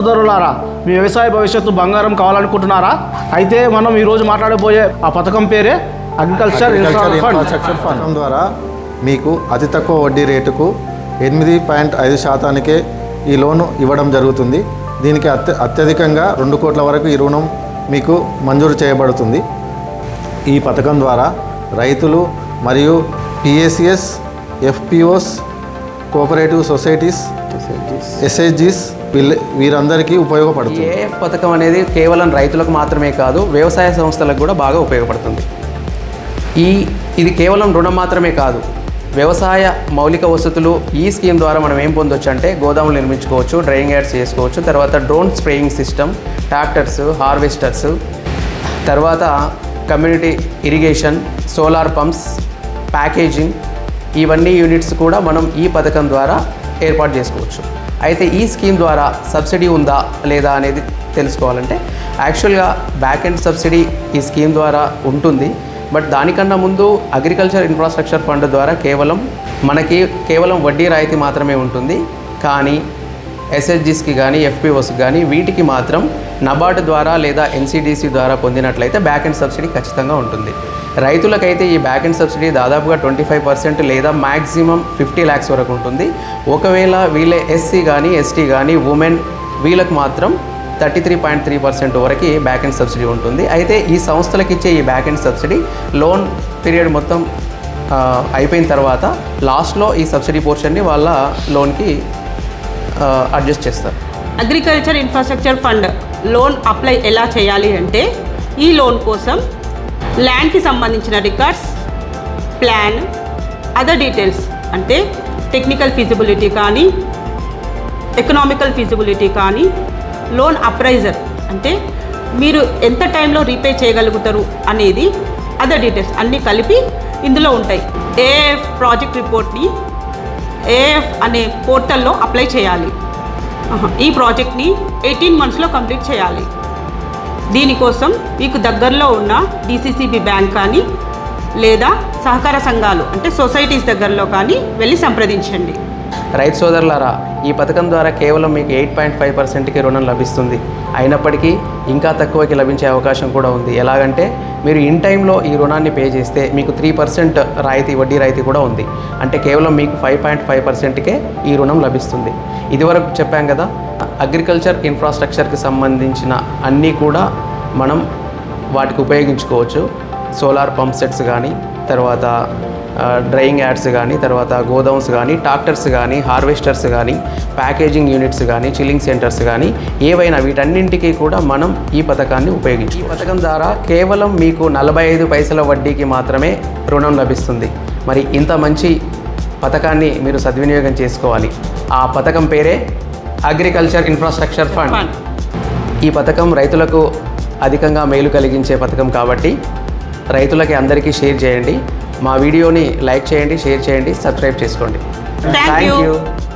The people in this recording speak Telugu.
సోదరులారా మీ వ్యవసాయ భవిష్యత్తు బంగారం కావాలనుకుంటున్నారా? అయితే మనం ఈరోజు మాట్లాడబోయే ఆ పథకం పేరే అగ్రికల్చర్ ఇన్ఫ్రాస్ట్రక్చర్ ఫండ్. ద్వారా మీకు అతి తక్కువ వడ్డీ రేటుకు ఎనిమిది పాయింట్ ఐదు శాతానికే ఈ లోను ఇవ్వడం జరుగుతుంది. దీనికి అత్య అత్యధికంగా రెండు కోట్ల వరకు ఈ రుణం మీకు మంజూరు చేయబడుతుంది. ఈ పథకం ద్వారా రైతులు మరియు పిఏసిఎస్ ఎఫ్పిఓస్ కోఆపరేటివ్ సొసైటీస్ ఎస్హెచ్జిస్ వీళ్ళ వీరందరికీ ఉపయోగపడుతుంది. ఏ పథకం అనేది కేవలం రైతులకు మాత్రమే కాదు వ్యవసాయ సంస్థలకు కూడా బాగా ఉపయోగపడుతుంది. ఈ ఇది కేవలం రుణం మాత్రమే కాదు వ్యవసాయ మౌలిక వసతులు ఈ స్కీమ్ ద్వారా మనం ఏం పొందొచ్చు అంటే గోదాములు నిర్మించుకోవచ్చు డ్రైయింగ్ యాడ్స్ చేసుకోవచ్చు తర్వాత drone spraying system tractors harvesters తర్వాత community irrigation solar pumps packaging ఇవన్నీ యూనిట్స్ కూడా మనం ఈ పథకం ద్వారా ఏర్పాటు చేసుకోవచ్చు. అయితే ఈ స్కీమ్ ద్వారా సబ్సిడీ ఉందా లేదా అనేది తెలుసుకోవాలంటే యాక్చువల్గా బ్యాక్ ఎండ్ సబ్సిడీ ఈ స్కీమ్ ద్వారా ఉంటుంది. బట్ దానికన్నా ముందు అగ్రికల్చర్ ఇన్ఫ్రాస్ట్రక్చర్ ఫండ్ ద్వారా కేవలం మనకి కేవలం వడ్డీ రాయితీ మాత్రమే ఉంటుంది. కానీ ఎస్హెచ్జిస్కి కానీ ఎఫ్పిఓస్కి కానీ వీటికి మాత్రం నబార్డ్ ద్వారా లేదా ఎన్సిడిసి ద్వారా పొందినట్లయితే బ్యాక్ అండ్ సబ్సిడీ ఖచ్చితంగా ఉంటుంది. రైతులకైతే ఈ బ్యాక్ అండ్ సబ్సిడీ దాదాపుగా ట్వంటీ ఫైవ్ పర్సెంట్ లేదా మ్యాక్సిమం ఫిఫ్టీ ల్యాక్స్ వరకు ఉంటుంది. ఒకవేళ వీళ్ళే ఎస్సీ కానీ ఎస్టీ కానీ ఉమెన్ వీళ్ళకు మాత్రం thirty three point three percent వరకు బ్యాక్ అండ్ సబ్సిడీ ఉంటుంది. అయితే ఈ సంస్థలకు ఇచ్చే ఈ back and subsidy loan period మొత్తం అయిపోయిన తర్వాత లాస్ట్లో ఈ సబ్సిడీ పోర్షన్ని వాళ్ళ లోన్కి అడ్జస్ట్ చేస్తారు. Agriculture infrastructure fund loan apply ఎలా చేయాలి అంటే ఈ లోన్ కోసం ల్యాండ్కి సంబంధించిన రికార్డ్స్ ప్లాన్ అదర్ డీటెయిల్స్ అంటే టెక్నికల్ ఫీజిబిలిటీ కానీ ఎకనామికల్ ఫీజిబిలిటీ కానీ లోన్ అప్రైజర్ అంటే మీరు ఎంత టైంలో రీపే చేయగలుగుతారు అనేది అదర్ డీటెయిల్స్ అన్నీ కలిపి ఇందులో ఉంటాయి. ఏఎఫ్ ప్రాజెక్ట్ రిపోర్ట్ని ఏఎఫ్ అనే పోర్టల్లో అప్లై చేయాలి. ఈ ప్రాజెక్ట్ని ఎయిటీన్ మంత్స్లో కంప్లీట్ చేయాలి. దీనికోసం మీకు దగ్గరలో ఉన్న డిసిసిబి బ్యాంక్ కానీ లేదా సహకార సంఘాలు అంటే సొసైటీస్ దగ్గరలో కానీ వెళ్ళి సంప్రదించండి. రైతు సోదరులారా ఈ పథకం ద్వారా కేవలం మీకు ఎయిట్ పాయింట్ ఫైవ్ పర్సెంట్కి రుణం లభిస్తుంది. అయినప్పటికీ ఇంకా తక్కువకి లభించే అవకాశం కూడా ఉంది. ఎలాగంటే మీరు ఇన్ టైంలో ఈ రుణాన్ని పే చేస్తే మీకు త్రీ పర్సెంట్ రాయితీ వడ్డీ రాయితీ కూడా ఉంది. అంటే కేవలం మీకు ఫైవ్ పాయింట్ ఫైవ్ పర్సెంట్కే ఈ రుణం లభిస్తుంది. ఇదివరకు చెప్పాం కదా అగ్రికల్చర్ ఇన్ఫ్రాస్ట్రక్చర్కి సంబంధించిన అన్నీ కూడా మనం వాటికి ఉపయోగించుకోవచ్చు. సోలార్ పంప్ సెట్స్ కానీ తర్వాత డ్రైయింగ్ యాడ్స్ కానీ తర్వాత గోడౌన్స్ కానీ ట్రాక్టర్స్ కానీ హార్వెస్టర్స్ కానీ ప్యాకేజింగ్ యూనిట్స్ కానీ చిల్లింగ్ సెంటర్స్ కానీ ఏవైనా వీటన్నింటికి కూడా మనం ఈ పథకాన్ని ఉపయోగించి ఈ పథకం ద్వారా కేవలం మీకు నలభై ఐదు పైసల వడ్డీకి మాత్రమే రుణం లభిస్తుంది. మరి ఇంత మంచి పథకాన్ని మీరు సద్వినియోగం చేసుకోవాలి. ఆ పథకం పేరే అగ్రికల్చర్ ఇన్ఫ్రాస్ట్రక్చర్ ఫండ్ ఈ పథకం రైతులకు అధికంగా మేలు కలిగించే పథకం కాబట్టి రైతులకి అందరికీ షేర్ చేయండి. మా వీడియోని లైక్ చేయండి షేర్ చేయండి సబ్స్క్రైబ్ చేసుకోండి you. you.